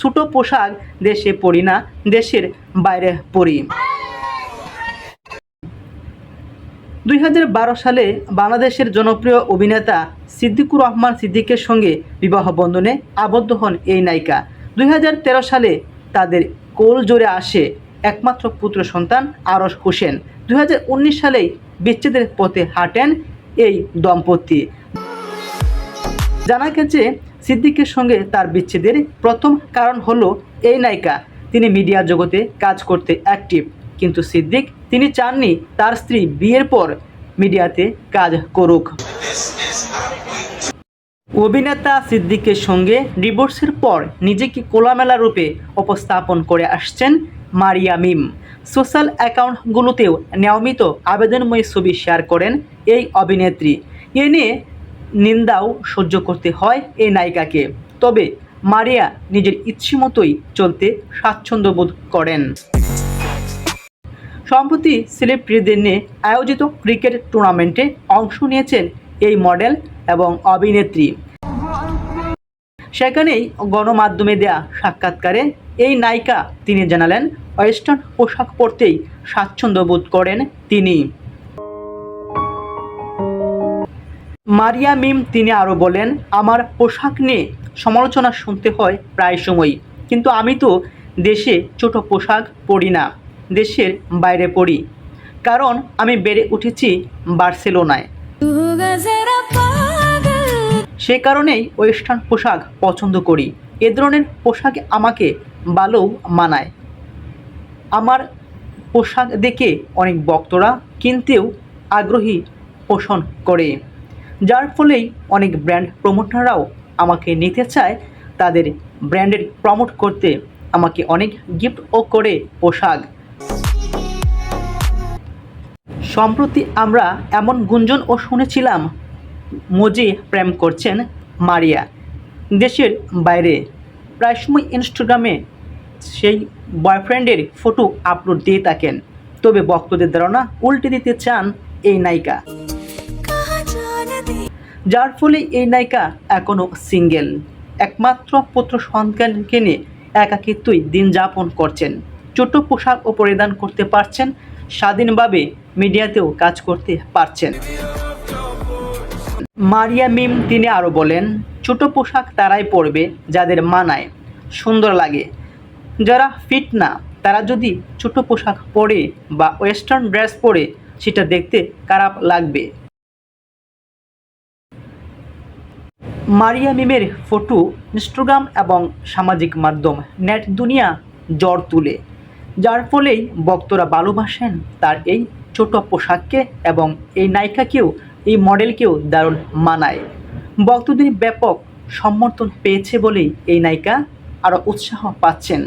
ছোটো পোশাক দেশে পরি না, দেশের বাইরে পরি। দুই সালে বাংলাদেশের জনপ্রিয় অভিনেতা সিদ্দিকুর রহমান সিদ্দিকের সঙ্গে বিবাহ বন্ধনে আবদ্ধ হন এই নায়িকা। দুই হাজার তেরো সালে তাদের কোল জোরে আসে একমাত্র পুত্র সন্তান আরস হোসেন। দুই হাজার উনিশ সালেই বিচ্ছেদের পথে হাঁটেন এই দম্পতি। জানা গেছে সিদ্দিকের সঙ্গে তার বিচ্ছেদের প্রথম কারণ হলো এই নায়িকা। তিনি মিডিয়া জগতে কাজ করতে অ্যাক্টিভ কিন্তু সিদ্দিক তিনি চাননি তার স্ত্রী বিয়ের পর মিডিয়াতে কাজ করুক। অভিনেতা সিদ্দিকের সঙ্গে ডিভোর্সের পর নিজেকে কোলামেলা রূপে উপস্থাপন করে আসছেন মারিয়া মিম। সোশ্যাল অ্যাকাউন্টগুলোতেও নিয়মিত আবেদনময়ী ছবি শেয়ার করেন এই অভিনেত্রী। এ নিয়ে নিন্দাও সহ্য করতে হয় এই নায়িকাকে। তবে মারিয়া নিজের ইচ্ছে মতোই চলতে স্বাচ্ছন্দ্য বোধ করেন। সম্প্রতি সেলিব্রিটিদের নিয়ে আয়োজিত ক্রিকেট টুর্নামেন্টে অংশ নিয়েছেন এই মডেল এবং অভিনেত্রী। সেখানেই গণমাধ্যমে দেয়া সাক্ষাৎকারে এই নায়িকা তিনি জানালেন, ওয়েস্টার্ন পোশাক পরতেই স্বাচ্ছন্দ্য বোধ করেন তিনি। মারিয়া মিম তিনি আরও বলেন, আমার পোশাক নিয়ে সমালোচনা শুনতে হয় প্রায় সময়ই। কিন্তু আমি তো দেশে ছোট পোশাক পরি না, দেশের বাইরে পরি। কারণ আমি বেড়ে উঠেছি বার্সেলোনায়। সে কারণেই ওয়েস্টার্ন পোশাক পছন্দ করি। এ ধরনের পোশাক আমাকে ভালো মানায়। আমার পোশাক দেখে অনেক বক্তরা কিনতেও আগ্রহী পোষণ করে। যার ফলেই অনেক ব্র্যান্ড প্রমোটাররাও আমাকে নিতে চায়। তাদের ব্র্যান্ডের প্রমোট করতে আমাকে অনেক গিফটও করে পোশাক। সম্প্রতি আমরা এমন গুঞ্জনও শুনেছিলাম, মজি প্রেম করছেন মারিয়া। দেশের বাইরে। প্রায় সময় ইনস্টাগ্রামে সেই বয়ফ্রেন্ডের ফটো আপলোড দিয়ে থাকেন। তবে ভক্তদের ধারণা উল্টে দিতে চান এই নায়িকা। যার ফলে এই নায়িকা এখনও সিঙ্গেল। একমাত্র পুত্র সন্তানকে নিয়ে একাকিত্বই দিন যাপন করছেন। ছোট পোশাকও পরিধান করতে পারছেন, স্বাধীনভাবে মিডিয়াতেও কাজ করতে পারছেন। মারিয়া মিম, তিনি আরও বলেন, ছোট পোশাক তারাই পরবে যাদের মানায়, সুন্দর লাগে। যারা ফিট না, তারা যদি ছোট পোশাক পরে বা ওয়েস্টার্ন ড্রেস পরে, সেটা দেখতে খারাপ লাগবে। মারিয়া মিমের ফটো, ইনস্টাগ্রাম এবং সামাজিক মাধ্যম নেট দুনিয়া জ্বর তুলে। যার ফলেই ভক্তরা ভালোবাসেন তার এই ছোট পোশাককে এবং এই নায়িকাকেও, এই মডেলকেও দারুণ মানায়। ভক্তদের ব্যাপক সমর্থন পেয়েছে বলেই এই নায়িকা আরও উৎসাহ পাচ্ছেন।